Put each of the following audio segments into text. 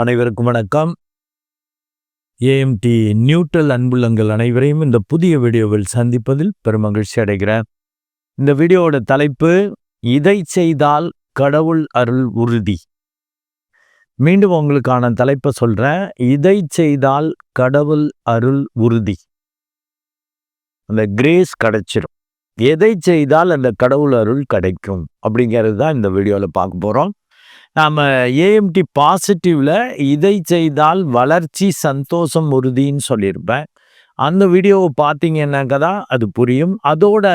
அனைவருக்கும் வணக்கம். AMD neutral அன்புள்ளங்கள் அனைவரையும் இந்த புதிய வீடியோவில் சந்திப்பதில் பெருமகிழ்ச்சி அடைகிறேன். இந்த வீடியோவோட தலைப்பு இதை செய்தால் கடவுள் அருள் உறுதி? மீண்டும் உங்களுக்கான தலைப்பை சொல்கிறேன் இதை செய்தால் கடவுள் அருள் உறுதி? அந்த கிரேஸ் கிடைச்சிடும் எதை செய்தால் அந்த கடவுள் அருள் கிடைக்கும்? அப்படிங்கிறது தான் இந்த வீடியோவில் பார்க்க போகிறோம் நாம் ஏஎம்டி பாசிட்டிவில் இதை செய்தால் வளர்ச்சி சந்தோஷம் உறுதின்னு சொல்லியிருப்பேன். அந்த வீடியோவை பார்த்தீங்கன்னாக்க தான் அது புரியும். அதோட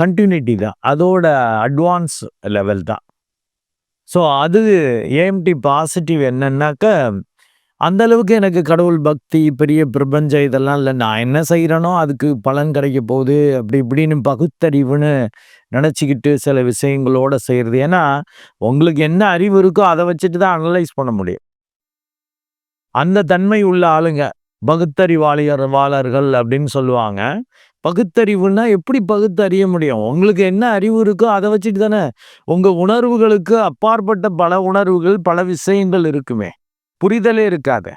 கண்டினியூட்டி தான். அதோட அட்வான்ஸ் லெவல் தான். ஸோ அது ஏஎம்டி பாசிட்டிவ் என்னன்னாக்க அந்த அளவுக்கு எனக்கு கடவுள் பக்தி பெரிய பிரபஞ்சம் இதெல்லாம் இல்லை. நான் என்ன செய்கிறேனோ அதுக்கு பலன் கிடைக்க போகுது. அப்படி இப்படின்னு பகுத்தறிவுன்னு நினச்சிக்கிட்டு சில விஷயங்களோட செய்கிறது ஏன்னா உங்களுக்கு என்ன அறிவு இருக்கோ அதை வச்சுட்டு தான் அனலைஸ் பண்ண முடியும். அந்த தன்மை உள்ள ஆளுங்க பகுத்தறிவாளியர் வாளர்கள் அப்படின்னு சொல்லுவாங்க. பகுத்தறிவுன்னா எப்படி பகுத்தறிய முடியும்? உங்களுக்கு என்ன அறிவு இருக்கோ அதை வச்சுட்டு தானே உங்கள் உணர்வுகளுக்கு அப்பாற்பட்ட பல உணர்வுகள் பல விஷயங்கள் இருக்குமே. புரிதலே இருக்காது.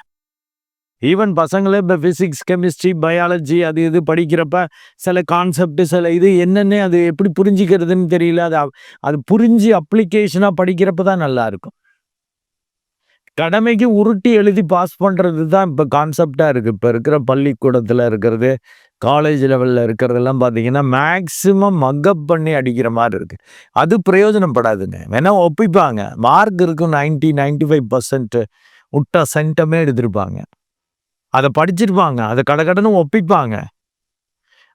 ஈவன் பசங்களே இப்போ ஃபிசிக்ஸ் கெமிஸ்ட்ரி பயாலஜி அது இது படிக்கிறப்ப சில கான்செப்ட் சில இது என்னென்ன அது எப்படி புரிஞ்சிக்கிறதுன்னு தெரியல. அது அது புரிஞ்சு அப்ளிகேஷனாக படிக்கிறப்ப தான் நல்லா இருக்கும். கடமைக்கு உருட்டி எழுதி பாஸ் பண்ணுறது தான் இப்போ கான்செப்டாக இருக்குது இப்போ இருக்கிற பள்ளிக்கூடத்தில் இருக்கிறது காலேஜ் லெவலில் இருக்கிறதெல்லாம் பார்த்தீங்கன்னா மேக்ஸிமம் மக்கப் பண்ணி அடிக்கிற மாதிரி இருக்குது அது பிரயோஜனப்படாதுங்க. வேணால் ஒப்பிப்பாங்க. மார்க் இருக்கும் நைன்ட்டி நைன்ட்டி ஃபைவ் பர்சன்ட்டு முட்டை சென்டமே எடுத்திருப்பாங்க. அதை படிச்சிருப்பாங்க அதை கடகடன்னு ஒப்பிப்பாங்க.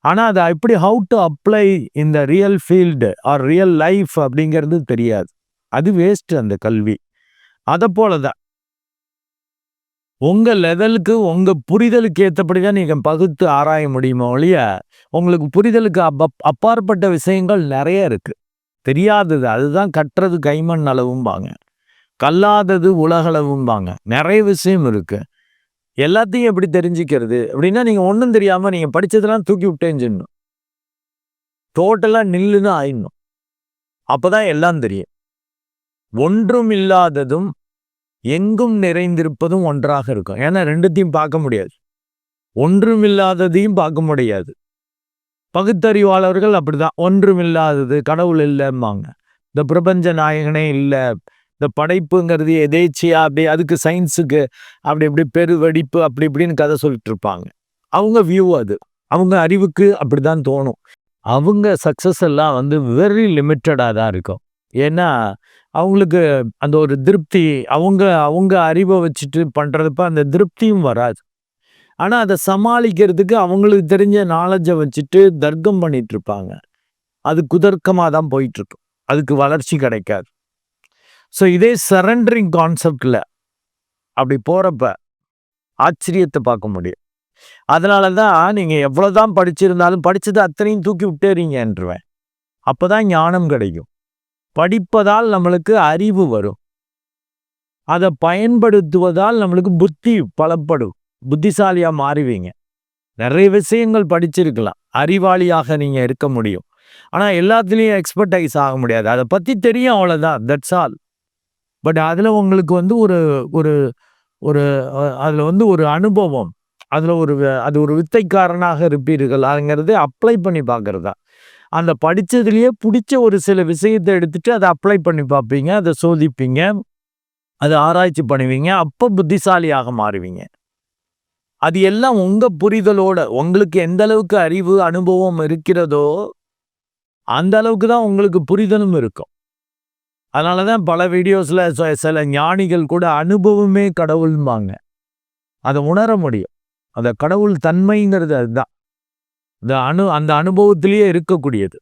ஆனால் அதை எப்படி ஹவு டு அப்ளை இந்த real field or real life அப்படிங்கிறது தெரியாது. அது வேஸ்ட் அந்த கல்வி. அதை போல தான் உங்கள் லெவலுக்கு உங்கள் புரிதலுக்கு ஏற்றபடி தான் நீங்கள் பகுத்து ஆராய முடியுமோ ஒழிய உங்களுக்கு புரிதலுக்கு அப் அப்பாற்பட்ட விஷயங்கள் நிறைய இருக்குது தெரியாதது அதுதான் கட்டுறது கைமண் அளவும்பாங்க. கல்லாதது உலகளவும்பாங்க. நிறைய விஷயம் இருக்குது எல்லாத்தையும் எப்படி தெரிஞ்சுக்கிறது? அப்படின்னா நீங்கள் ஒன்றும் தெரியாமல் நீங்கள் படிச்சதெல்லாம் தூக்கி விட்டேன்னு சொல்லணும். நில்லுன்னு ஆயிடணும். அப்பதான் எல்லாம் தெரியும். ஒன்றும் இல்லாததும் எங்கும் நிறைந்திருப்பதும் ஒன்றாக இருக்கும். ஏன்னா ரெண்டுத்தையும் பார்க்க முடியாது. ஒன்றும் இல்லாததையும் பார்க்க முடியாது. பகுத்தறிவாளர்கள் அப்படிதான். ஒன்றும் இல்லாதது கடவுள் இல்லைம்பாங்க. இந்த பிரபஞ்ச நாயகனே இல்லை. இந்த படைப்புங்கிறது எதேச்சியா? அப்படி அதுக்கு சயின்ஸுக்கு அப்படி இப்படி பெரு வெடிப்பு அப்படி இப்படின்னு கதை சொல்லிட்டு இருப்பாங்க. அவங்க வியூ அது. அவங்க அறிவுக்கு அப்படி தான் தோணும். அவங்க சக்ஸஸ் எல்லாம் வந்து வெரி லிமிட்டடாக தான் இருக்கும். ஏன்னா அவங்களுக்கு அந்த ஒரு திருப்தி அவங்க அவங்க அறிவை வச்சுட்டு பண்ணுறதுப்ப அந்த திருப்தியும் வராது. ஆனால் அதை சமாளிக்கிறதுக்கு அவங்களுக்கு தெரிஞ்ச நாலேஜை வச்சுட்டு தர்க்கம் பண்ணிகிட்ருப்பாங்க அது குதர்க்கமாக தான் போயிட்டுருக்கும் அதுக்கு வளர்ச்சி கிடைக்காது. ஸோ இதே சரண்டரிங் கான்செப்டில் அப்படி போகிறப்ப ஆச்சரியத்தை பார்க்க முடியும். அதனால தான் நீங்கள் எவ்வளோ தான் படிச்சிருந்தாலும் படித்தது அத்தனையும் தூக்கி விட்டேறீங்கன்றுவேன் அப்போ தான் ஞானம் கிடைக்கும். படிப்பதால் நம்மளுக்கு அறிவு வரும். அதை பயன்படுத்துவதால் நம்மளுக்கு புத்தி பலப்படும். புத்திசாலியாக மாறுவீங்க. நிறைய விஷயங்கள் படிச்சிருக்கலாம். அறிவாளியாக நீங்கள் இருக்க முடியும். ஆனால் எல்லாத்துலேயும் எக்ஸ்பர்டைஸ் ஆக முடியாது. அதை பற்றி தெரியும் அவ்வளோதான் தட்ஸ் ஆல் பட் அதில் உங்களுக்கு வந்து ஒரு ஒரு ஒரு அதில் வந்து ஒரு அனுபவம். அதில் ஒரு அது ஒரு வித்தைக்காரனாக இருப்பீர்கள். அதுங்கிறது அப்ளை பண்ணி பார்க்குறது தான். அந்த படித்ததுலேயே பிடிச்ச ஒரு சில விஷயத்தை எடுத்துகிட்டு அதை அப்ளை பண்ணி பார்ப்பீங்க. அதை சோதிப்பீங்க. அதை ஆராய்ச்சி பண்ணுவீங்க. அப்போ புத்திசாலியாக மாறுவீங்க. அது எல்லாம் உங்கள் புரிதலோட உங்களுக்கு எந்த அளவுக்கு அறிவு அனுபவம் இருக்கிறதோ அந்த அளவுக்கு தான் உங்களுக்கு புரிதலும் இருக்கும். அதனால தான் பல வீடியோஸில் சில ஞானிகள் கூட அனுபவமே கடவுள்பாங்க அதை உணர முடியும். அந்த கடவுள் தன்மைங்கிறது அதுதான். இந்த அனு அந்த அனுபவத்திலேயே இருக்கக்கூடியது.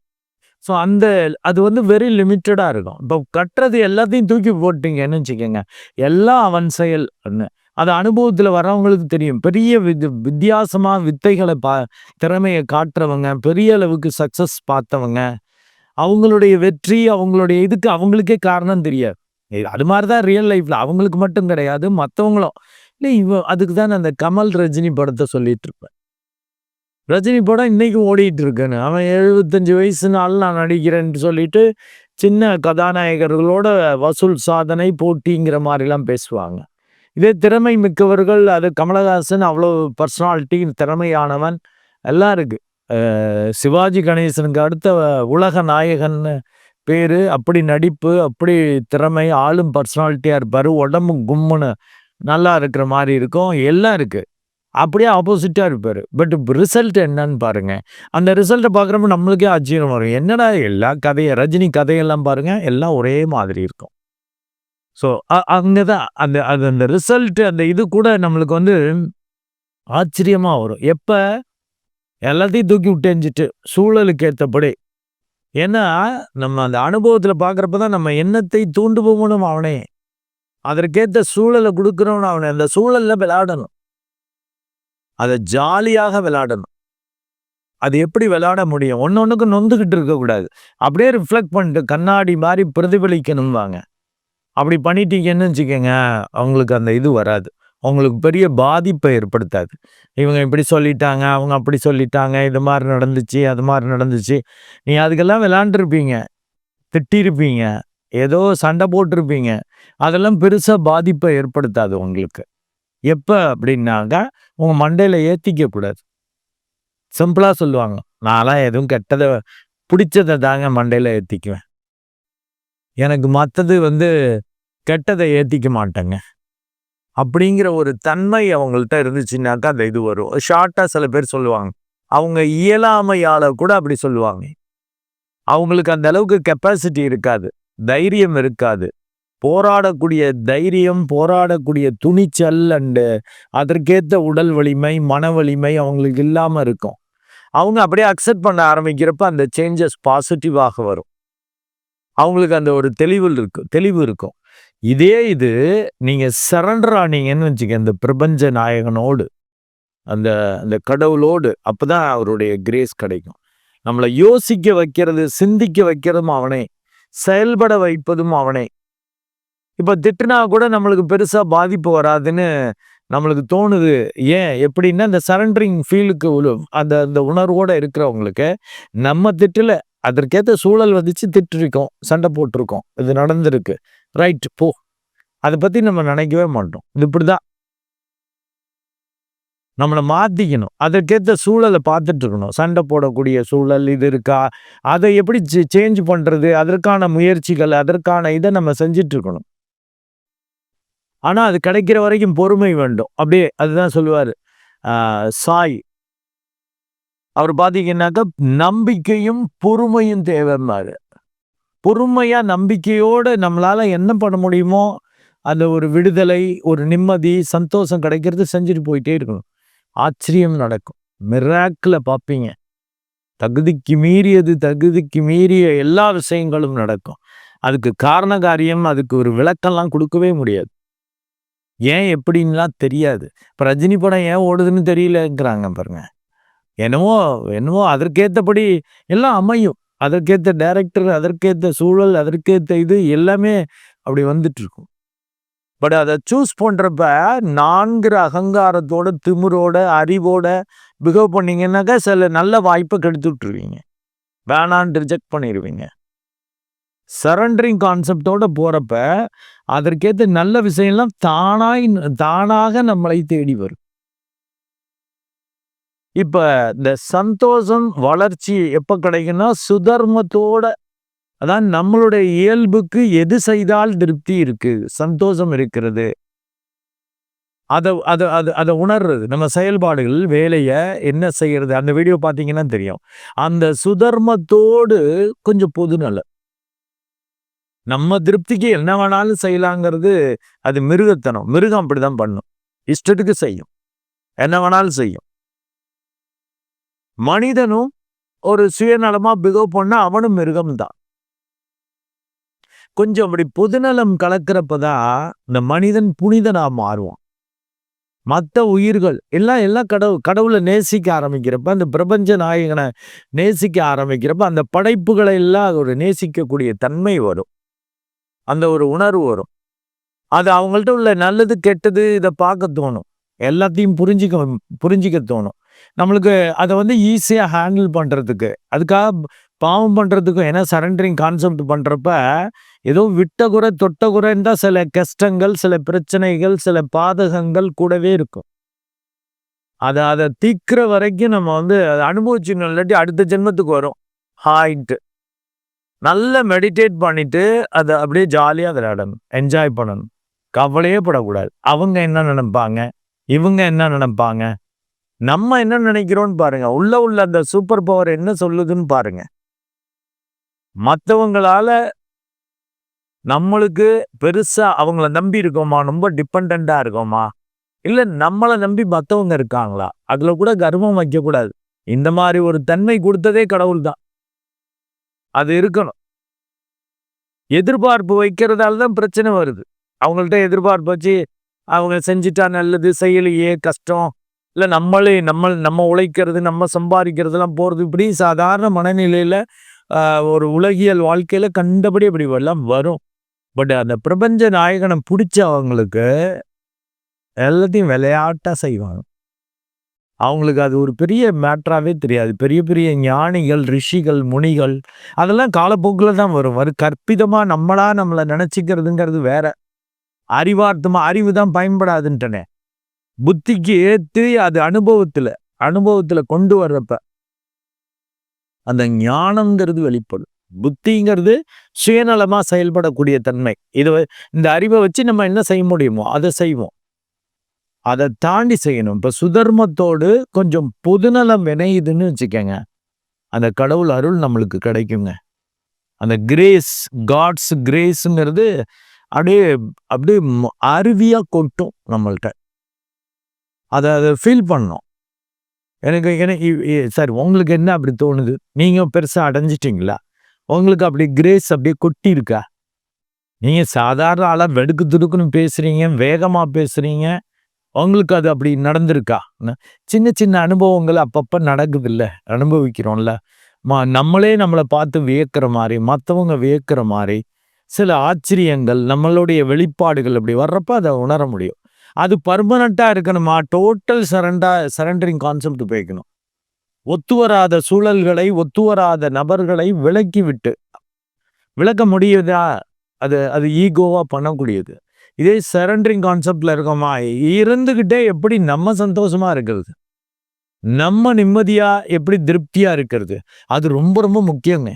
ஸோ அந்த அது வந்து வெரி லிமிட்டடாக இருக்கும். இப்போ கட்டுறது எல்லாத்தையும் தூக்கி போட்டிங்கன்னு வச்சுக்கோங்க. எல்லாம் அவன் செயல் அது அனுபவத்தில் வரவங்களுக்கு தெரியும். பெரிய வித் வித்தியாசமாக வித்தைகளை பா திறமையை காட்டுறவங்க பெரிய அளவுக்கு சக்ஸஸ் பார்த்தவங்க அவங்களுடைய வெற்றி அவங்களுடைய இதுக்கு அவங்களுக்கே காரணம் தெரியாது. அது மாதிரி தான் ரியல் லைஃப்ல அவங்களுக்கு மட்டும் கிடையாது மற்றவங்களும் இல்லை இவ அதுக்கு தான் அந்த கமல் ரஜினி படத்தை சொல்லிட்டு இருப்பேன் ரஜினி படம் இன்னைக்கு ஓடிட்டு இருக்கேன்னு. அவன் எழுபத்தஞ்சு வயசுனால நான் நடிக்கிறேன்னு சொல்லிட்டு சின்ன கதாநாயகர்களோட வசூல் சாதனை போட்டிங்கிற மாதிரிலாம் பேசுவாங்க. இதே திறமை மிக்கவர்கள் அது கமலஹாசன் அவ்வளோ பர்சனாலிட்டி திறமையானவன் எல்லாம் இருக்குது சிவாஜி கணேசனுக்கு அடுத்த உலக நாயகன்னு பேர் அப்படி நடிப்பு அப்படி திறமை ஆளும் பர்சனாலிட்டியாக இருப்பார் உடம்பு கும்முன்னு நல்லா இருக்கிற மாதிரி இருக்கும் எல்லாம் இருக்குது அப்படியே ஆப்போசிட்டாக இருப்பார். பட் ரிசல்ட் என்னன்னு பாருங்கள் அந்த ரிசல்ட்டை பார்க்குறப்ப நம்மளுக்கே ஆச்சரியம் வரும். என்னடா எல்லா கதையை ரஜினி கதையெல்லாம் பாருங்கள் எல்லாம் ஒரே மாதிரி இருக்கும். ஸோ அங்கே தான் அந்த அது அந்த ரிசல்ட்டு அந்த இது கூட நம்மளுக்கு வந்து ஆச்சரியமாக வரும். எப்போ? எல்லாத்தையும் தூக்கி விட்டெஞ்சிட்டு சூழலுக்கு ஏற்றபடி ஏன்னா நம்ம அந்த அனுபவத்தில் பார்க்குறப்ப தான் நம்ம எண்ணத்தை தூண்டுபவனும் அவனே. அதற்கேற்ற சூழலை கொடுக்குறவனு அவனை. அந்த சூழலில் விளையாடணும். அதை ஜாலியாக விளையாடணும். அது எப்படி விளையாட முடியும்? ஒன்று ஒன்றுக்கு நொந்துக்கிட்டு இருக்கக்கூடாது. அப்படியே ரிஃப்ளெக்ட் பண்ணிட்டு கண்ணாடி மாதிரி பிரதிபலிக்கணும் வாங்க அப்படி பண்ணிட்டீங்கன்னு வச்சுக்கோங்க அவங்களுக்கு அந்த இது வராது. அவங்களுக்கு பெரிய பாதிப்பை ஏற்படுத்தாது. இவங்க இப்படி சொல்லிட்டாங்க அவங்க அப்படி சொல்லிட்டாங்க இது மாதிரி நடந்துச்சு அது மாதிரி நடந்துச்சு. நீ அதுக்கெல்லாம் விளாண்டுருப்பீங்க திட்டிருப்பீங்க ஏதோ சண்டை போட்டிருப்பீங்க. அதெல்லாம் பெருசாக பாதிப்பை ஏற்படுத்தாது உங்களுக்கு. எப்போ அப்படின்னாங்க உங்கள் மண்டையில் ஏற்றிக்கக்கூடாது சிம்பிளாக சொல்லுவாங்க நான்லாம் எதுவும் கெட்டதை பிடிச்சதை தாங்க மண்டையில் ஏற்றிக்குவேன் எனக்கு மற்றது வந்து கெட்டதை ஏற்றிக்க மாட்டேங்க. அப்படிங்கிற ஒரு தன்மை அவங்கள்ட்ட இருந்துச்சுன்னாக்கா அந்த இது வரும். ஷார்ட்டாக சில பேர் சொல்லுவாங்க. அவங்க இயலாமையால் கூட அப்படி சொல்லுவாங்க. அவங்களுக்கு அந்த அளவுக்கு கெப்பாசிட்டி இருக்காது. தைரியம் இருக்காது. போராடக்கூடிய தைரியம் போராடக்கூடிய துணிச்சல் அண்டு அதற்கேற்ற உடல் வலிமை மன வலிமை அவங்களுக்கு இல்லாமல் இருக்கும். அவங்க அப்படியே அக்செப்ட் பண்ண ஆரம்பிக்கிறப்ப அந்த சேஞ்சஸ் பாசிட்டிவாக வரும். அவங்களுக்கு அந்த ஒரு தெளிவு இருக்கும் தெளிவு இருக்கும். இதே இது நீங்கள் சரண்டர் ஆனீங்கன்னு வச்சுக்க இந்த பிரபஞ்ச நாயகனோடு அந்த அந்த கடவுளோடு அப்பதான் அவருடைய கிரேஸ் கிடைக்கும். நம்மளை யோசிக்க வைக்கிறது சிந்திக்க வைக்கிறதும் அவனே செயல்பட வைப்பதும் அவனே. இப்போ திட்டுனா கூட நம்மளுக்கு பெருசாக பாதிப்பு வராதுன்னு நம்மளுக்கு தோணுது. ஏன்? எப்படின்னா இந்த சரண்டரிங் ஃபீலுக்கு அந்த அந்த உணர்வோடு இருக்கிறவங்களுக்கு நம்ம திட்டில் அதற்கேற்ற சூழல் வந்துச்சு திட்டிருக்கோம் சண்டை போட்டிருக்கோம் இது நடந்திருக்கு. ரைட் போ. அதை பற்றி நம்ம நினைக்கவே மாட்டோம். இது இப்படி தான் நம்மளை மாற்றிக்கணும் அதற்கேற்ற சூழலை பார்த்துட்டு இருக்கணும். சண்டை போடக்கூடிய சூழல் இது இருக்கா? அதை எப்படி சேஞ்ச் பண்ணுறது அதற்கான முயற்சிகள் அதற்கான இதை நம்ம செஞ்சிட்ருக்கணும் ஆனால் அது கிடைக்கிற வரைக்கும் பொறுமை வேண்டும். அப்படியே அதுதான் சொல்லுவார். சாய். அவர் பார்த்தீங்கன்னாக்கா நம்பிக்கையும் பொறுமையும் தேவைன்னாரு பொறுமையாக நம்பிக்கையோடு நம்மளால் என்ன பண்ண முடியுமோ அந்த ஒரு விடுதலை ஒரு நிம்மதி சந்தோஷம் கிடைக்கிறது செஞ்சுட்டு போயிட்டே இருக்கணும். ஆச்சரியம் நடக்கும். மிராக்கில் பார்ப்பீங்க தகுதிக்கு மீறியது தகுதிக்கு மீறிய எல்லா விஷயங்களும் நடக்கும். அதுக்கு காரண காரியம் அதுக்கு ஒரு விளக்கம்லாம் கொடுக்கவே முடியாது. ஏன் எப்படின்லாம் தெரியாது. இப்போ ரஜினி படம் ஏன் ஓடுதுன்னு தெரியலங்கிறாங்க பாருங்க. என்னவோ என்னவோ அதற்கேற்றபடி எல்லாம் அமையும். அதற்கேற்ற டைரக்டர் அதற்கேற்ற சூழல் அதற்கேற்ற இது எல்லாமே அப்படி வந்துட்டு இருக்கும் பட் அதை சூஸ் பண்ணுறப்ப நான்கிற அகங்காரத்தோட திமுறோட அறிவோட பிகவ் பண்ணீங்கன்னாக்கா சில நல்ல வாய்ப்பை கெடுத்து விட்டுருவீங்க வேணான்னு ரிஜெக்ட் பண்ணிடுவீங்க சரண்டரிங் கான்செப்டோட போகிறப்ப அதற்கேற்ற நல்ல விஷயம்லாம் தானாய் தானாக நம்மளை தேடி வரும். இப்போ இந்த சந்தோஷம் வளர்ச்சி எப்போ கிடைக்குன்னா சுதர்மத்தோட அதான் நம்மளுடைய இயல்புக்கு எது செய்தால் திருப்தி இருக்கு சந்தோஷம் இருக்கிறது. அதை அதை அது அதை உணர்றது. நம்ம செயல்பாடுகள் வேலையை என்ன செய்யறது அந்த வீடியோ பார்த்தீங்கன்னா தெரியும். அந்த சுதர்மத்தோடு கொஞ்சம் பொது நல்ல நம்ம திருப்திக்கு என்ன வேணாலும் செய்யலாங்கிறது அது மிருகத்தனம். மிருகம் அப்படிதான் பண்ணும். இஷ்டத்துக்கு செய்யும். என்ன வேணாலும் செய்யும். மனிதனும் ஒரு சுயநலமா பிகவ் பண்ண அவனும் மிருகம்தான். கொஞ்சம் அப்படி பொதுநலம் கலக்கிறப்பதான் இந்த மனிதன் புனிதனா மாறுவான். மற்ற உயிர்கள் எல்லாம் எல்லாம் கடவுள் கடவுளை நேசிக்க ஆரம்பிக்கிறப்ப அந்த பிரபஞ்ச நாயகனை நேசிக்க ஆரம்பிக்கிறப்ப அந்த படைப்புகளை எல்லாம் ஒரு நேசிக்கக்கூடிய தன்மை வரும். அந்த ஒரு உணர்வு வரும். அது அவங்கள்ட்ட உள்ள நல்லது கெட்டது இதை பார்க்க தோணும். எல்லாத்தையும் புரிஞ்சிக்க புரிஞ்சிக்க தோணும். நம்மளுக்கு அதை வந்து ஈஸியாக ஹேண்டில் பண்ணுறதுக்கு அதுக்காக பாவம் பண்ணுறதுக்கும் ஏன்னா சரண்டரிங் கான்செப்ட் பண்ணுறப்ப ஏதோ விட்ட குறை தொட்ட குறைன்னு தான் சில கஷ்டங்கள் சில பிரச்சனைகள் சில பாதகங்கள் கூடவே இருக்கும். அதை அதை தீக்கிற வரைக்கும் நம்ம வந்து அதை அனுபவிச்சுக்கணும் இல்லாட்டி அடுத்த ஜென்மத்துக்கு வரும். ஹாய்ட்டு நல்லா மெடிடேட் பண்ணிட்டு அதை அப்படியே ஜாலியாக விளையாடணும். என்ஜாய் பண்ணணும். கவலையே படக்கூடாது. அவங்க என்ன நினைப்பாங்க? இவங்க என்ன நினைப்பாங்க? நம்ம என்ன நினைக்கிறோம்னு பாருங்க. உள்ள உள்ள அந்த சூப்பர் பவர் என்ன சொல்லுதுன்னு பாருங்க. மற்றவங்களால நம்மளுக்கு பெருசா அவங்கள நம்பி இருக்கோமா? ரொம்ப டிபெண்டா இருக்கோமா? இல்ல நம்மளை நம்பி மற்றவங்க இருக்காங்களா? அதுல கூட கர்வம் வைக்கக்கூடாது. இந்த மாதிரி ஒரு தன்மை கொடுத்ததே கடவுள் தான் அது இருக்கணும். எதிர்பார்ப்பு வைக்கிறதால தான் பிரச்சனை வருது. அவங்கள்ட்ட எதிர்பார்ப்பு வச்சு அவங்க செஞ்சிட்டா நல்லது செய்யலையே கஷ்டம் இல்லை நம்மளே நம்ம நம்ம உழைக்கிறது நம்ம சம்பாதிக்கிறதுலாம் போகிறது இப்படி சாதாரண மனநிலையில் ஒரு உலகியல் வாழ்க்கையில் கண்டபடி அப்படி எல்லாம் வரும். பட் அந்த பிரபஞ்ச நாயகனை பிடிச்சவங்களுக்கு எல்லாத்தையும் விளையாட்டாக செய்வாங்க. அவங்களுக்கு அது ஒரு பெரிய மேட்ராகவே தெரியாது. பெரிய பெரிய ஞானிகள் ரிஷிகள் முனிகள் அதெல்லாம் காலப்போக்கில் தான் வரும். வரும் கற்பிதமாக நம்மளாக நம்மளை நினச்சிக்கிறதுங்கிறது வேற. அறிவார்த்தமாக அறிவு தான் பயன்படாதுன்ட்டனே புத்திக்கு ஏற்று அது அனுபவத்தில் அனுபவத்தில் கொண்டு வர்றப்ப அந்த ஞானங்கிறது வெளிப்படும். புத்திங்கிறது சுயநலமாக செயல்படக்கூடிய தன்மை. இது இந்த அறிவை வச்சு நம்ம என்ன செய்ய முடியுமோ அதை செய்வோம். அதை தாண்டி செய்யணும். இப்போ சுதர்மத்தோடு கொஞ்சம் பொதுநலம் வினையுதுன்னு வச்சுக்கோங்க. அந்த கடவுள் அருள் நம்மளுக்கு கிடைக்குங்க. அந்த கிரேஸ் காட்ஸ் கிரேஸுங்கிறது அப்படியே அப்படியே அருவியாக கொட்டும் நம்மள்கிட்ட அதை அதை ஃபீல் பண்ணோம் எனக்கு எனக்கு சார் உங்களுக்கு என்ன அப்படி தோணுது? நீங்கள் பெருசாக அடைஞ்சிட்டிங்களா? உங்களுக்கு அப்படி கிரேஸ் அப்படியே கொட்டி இருக்கா நீங்கள் சாதாரண ஆளாக வெடுக்கு துடுக்குன்னு பேசுகிறீங்க வேகமாக பேசுகிறீங்க உங்களுக்கு அது அப்படி நடந்திருக்கா? சின்ன சின்ன அனுபவங்கள் அப்பப்போ நடக்குது இல்லை அனுபவிக்கிறோம்ல. மா நம்மளே நம்மளை பார்த்து வியக்கிற மாதிரி மற்றவங்க வியக்கிற மாதிரி சில ஆச்சரியங்கள் நம்மளுடைய வெளிப்பாடுகள் அப்படி வர்றப்ப அதை உணர முடியும். அது பர்மனண்ட்டாக இருக்கணுமா? டோட்டல் சரண்டா சரண்டரிங் கான்செப்ட் போய்க்கணும் ஒத்து வராத சூழல்களை ஒத்து வராத நபர்களை விலக்கி விட்டு விளக்க முடியுதா? அது அது ஈகோவாக பண்ணக்கூடியது. இதே சரண்டரிங் கான்செப்டில் இருக்கோமா? இருந்துக்கிட்டே எப்படி நம்ம சந்தோஷமாக இருக்கிறது? நம்ம நிம்மதியாக எப்படி திருப்தியாக இருக்கிறது? அது ரொம்ப ரொம்ப முக்கியங்க.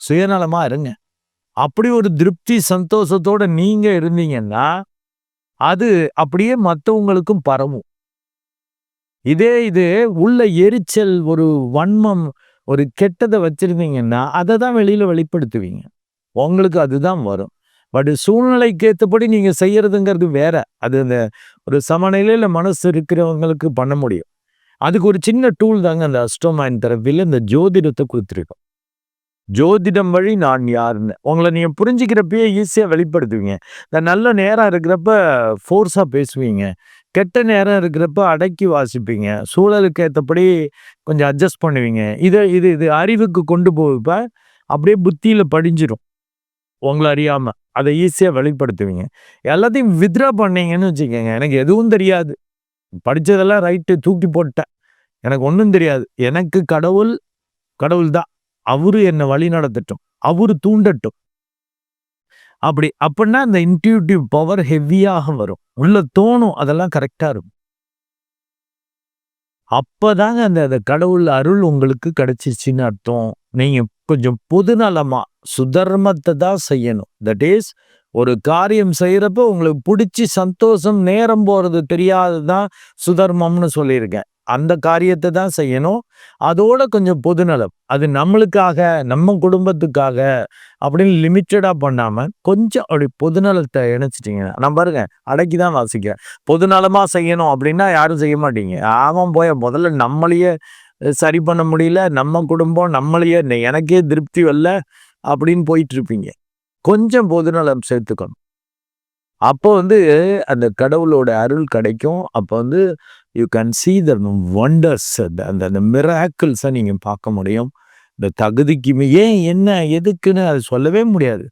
சுயநலமாக இருங்க. அப்படி ஒரு திருப்தி சந்தோஷத்தோடு நீங்கள் இருந்தீங்கன்னா அது அப்படியே மற்றவங்களுக்கும் பரவும். இதே இது உள்ள எரிச்சல் ஒரு வன்மம் ஒரு கெட்டதை வச்சிருந்தீங்கன்னா அதை தான் வெளியில் வெளிப்படுத்துவீங்க. உங்களுக்கு அதுதான் வரும். பட் சூழ்நிலைக்கு ஏற்றபடி நீங்கள் செய்யறதுங்கிறது வேற. அது அந்த ஒரு சமநிலையில் மனசு இருக்கிறவங்களுக்கு பண்ண முடியும். அதுக்கு ஒரு சின்ன டூல் தாங்க அந்த அஸ்டோமாயின் தெரப்பியில் இந்த ஜோதிடத்தை கொடுத்துருக்கோம் ஜோதிடம் வழி நான் யாருன்னு. உங்களை நீங்கள் புரிஞ்சுக்கிறப்பயே ஈஸியாக வெளிப்படுத்துவீங்க. இந்த நல்ல நேரம் இருக்கிறப்ப ஃபோர்ஸாக பேசுவீங்க. கெட்ட நேரம் இருக்கிறப்ப அடக்கி வாசிப்பீங்க. சூழலுக்கு ஏற்றபடி கொஞ்சம் அட்ஜஸ்ட் பண்ணுவீங்க. இதை இது இது அறிவுக்கு கொண்டு போவப்ப அப்படியே புத்தியில் படிஞ்சிடும் உங்களை அறியாமல் அதை ஈஸியாக வெளிப்படுத்துவீங்க. எல்லாத்தையும் வித்ரா பண்ணீங்கன்னு வச்சுக்கோங்க. எனக்கு எதுவும் தெரியாது. படித்ததெல்லாம் ரைட்டு தூக்கி போட்டேன் எனக்கு ஒன்றும் தெரியாது. எனக்கு கடவுள் கடவுள் தான் அவரு என்னை வழி நடத்தட்டும் அவரு தூண்டட்டும். அப்படி அப்படின்னா இந்த இன்டியூட்டிவ் பவர் ஹெவியாக வரும். உள்ள தோணும் அதெல்லாம் கரெக்டா இருக்கும். அப்பதாங்க அந்த அந்த கடவுள் அருள் உங்களுக்கு கிடச்சிச்சின்னு அர்த்தம். நீங்க கொஞ்சம் பொதுநலமா சுதர்மத்தை தான் செய்யணும். தட் இஸ் ஒரு காரியம் செய்யறப்ப உங்களுக்கு பிடிச்சி சந்தோஷம் நேரம் போறது தெரியாதுதான் சுதர்மம்னு சொல்லியிருக்கேன். அந்த காரியத்தை தான் செய்யணும். அதோட கொஞ்சம் பொதுநலம். அது நம்மளுக்காக நம்ம குடும்பத்துக்காக அப்படின்னு லிமிட்டடாக பண்ணாமல் கொஞ்சம் அப்படி பொதுநலத்தை இணைச்சிட்டிங்கன்னா நான் பாருங்க அடக்கி தான் வாசிக்கிறேன். பொதுநலமாக செய்யணும் அப்படின்னா யாரும் செய்ய மாட்டீங்க. ஆமாம் போய முதல்ல நம்மளையே சரி பண்ண முடியல நம்ம குடும்பம் நம்மளையே எனக்கே திருப்தி வரல அப்படின்னு போயிட்டு இருப்பீங்க கொஞ்சம் பொதுநலம் சேர்த்துக்கணும். அப்போ வந்து அந்த கடவுளோட அருள் கிடைக்கும். அப்போ வந்து you can see the wonders அந்த அந்த மிராக்கிள்ஸை நீங்கள் பார்க்க முடியும். இந்த தகுதிக்கு ஏன் என்ன எதுக்குன்னு அது சொல்லவே முடியாது.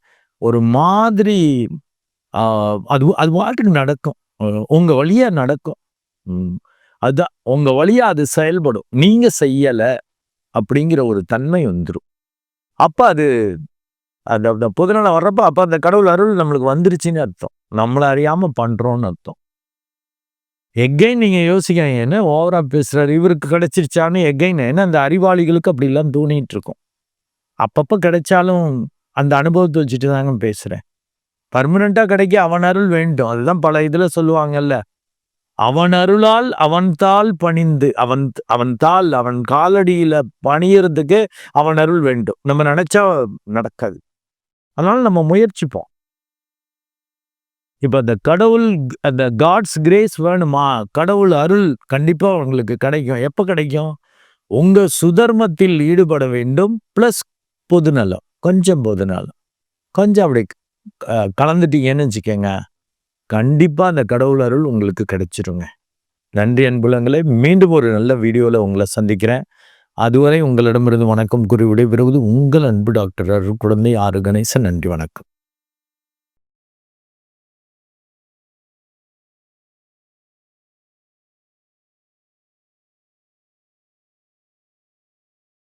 ஒரு மாதிரி அது அது வாட்டுக்கு நடக்கும். உங்கள் வழியாக நடக்கும். அதுதான் உங்கள் வழியாக அது செயல்படும். நீங்கள் செய்யலை அப்படிங்கிற ஒரு தன்மை வந்துடும் அப்போ அது அந்த அந்த வர்றப்போ அப்போ அந்த கடவுள் அருள் நம்மளுக்கு வந்துருச்சுன்னு அர்த்தம். நம்மளை அறியாமல் பண்ணுறோன்னு அர்த்தம். எகைன் நீங்கள் யோசிக்கிறீங்க என்ன ஓவரா பேசுகிறார் இவருக்கு கிடைச்சிருச்சான்னு எகைன் ஏன்னா அந்த அறிவாளிகளுக்கு அப்படிலாம் தூணிட்டு இருக்கும். அப்பப்போ கிடைச்சாலும் அந்த அனுபவத்தை வச்சுட்டு தாங்க பேசுகிறேன் பர்மனெண்ட்டாக கிடைக்க அவன் அருள் வேண்டும். அதுதான் பல இதில் சொல்லுவாங்கல்ல. அவன் அருளால் அவன் தாள் பணிந்து அவன் அவன் தாள் அவன் காலடியில் பணியறதுக்கு அவன் அருள் வேண்டும். நம்ம நினச்சா நடக்காது. அதனால் நம்ம முயற்சிப்போம். இப்போ அந்த கடவுள் அந்த காட்ஸ் கிரேஸ் வேணுமா? கடவுள் அருள் கண்டிப்பாக உங்களுக்கு கிடைக்கும். எப்போ கிடைக்கும்? உங்கள் சுதர்மத்தில் ஈடுபட வேண்டும். ப்ளஸ் பொதுநலம். கொஞ்சம் பொதுநலம். கொஞ்சம் அப்படி கலந்துட்டீங்கன்னு வச்சுக்கோங்க. கண்டிப்பாக அந்த கடவுள் அருள் உங்களுக்கு கிடைச்சிருங்க. நன்றி அன்புலங்களே மீண்டும் ஒரு நல்ல வீடியோவில் உங்களை சந்திக்கிறேன். அதுவரை உங்களிடமிருந்து வணக்கம் கூறி விடைபெறுவது உங்கள் அன்பு டாக்டர் அருள் குழந்தை ஆறு கணேசன் நன்றி வணக்கம்.